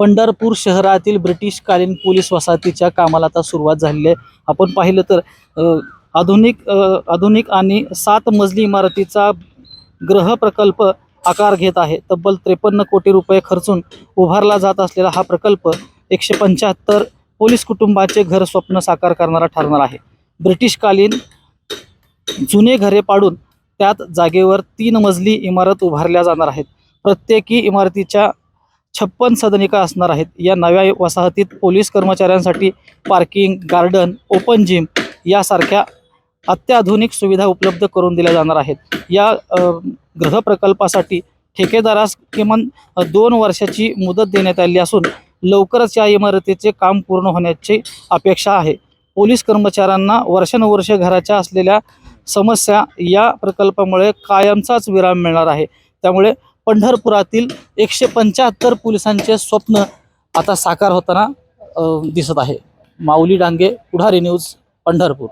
पंढरपूर शहरातील ब्रिटिशकालीन पोलीस वसाहतीच्या कामाला आता सुरुवात झालेली आहे. आपण पाहिलं तर आधुनिक आधुनिक आणि सात मजली इमारतीचा ग्रह प्रकल्प आकार घेत आहे. तब्बल त्रेपन्न कोटी रुपये खर्चून उभारला जात असलेला हा प्रकल्प एकशे पंच्याहत्तर पोलीस कुटुंबाचे घर स्वप्न साकार करणारा ठरणार आहे. ब्रिटिशकालीन जुने घरे पाडून त्यात जागेवर तीन मजली इमारत उभारल्या जाणार आहेत. प्रत्येकी इमारतीच्या छप्पन सदनिका असणार आहेत. या नव्या वसाहतीत पोलीस कर्मचाऱ्यांसाठी पार्किंग गार्डन ओपन जिम यासारख्या अत्याधुनिक सुविधा उपलब्ध करून दिल्या जाणार आहेत. या गृहप्रकल्पासाठी ठेकेदारास किमान दोन वर्षाची मुदत देण्यात आली असून लवकरच या इमारतीचे काम पूर्ण होण्याची अपेक्षा आहे. पोलीस कर्मचाऱ्यांना वर्षानुवर्ष घराच्या असलेल्या समस्या या प्रकल्पामुळे कायमचाच विराम मिळणार आहे. त्यामुळे पंढरपुरातील एकशे पंच्याहत्तर पोलिसांचे स्वप्न आता साकार होताना दिसत आहे. माऊली डांगे पुढारी न्यूज पंढरपूर.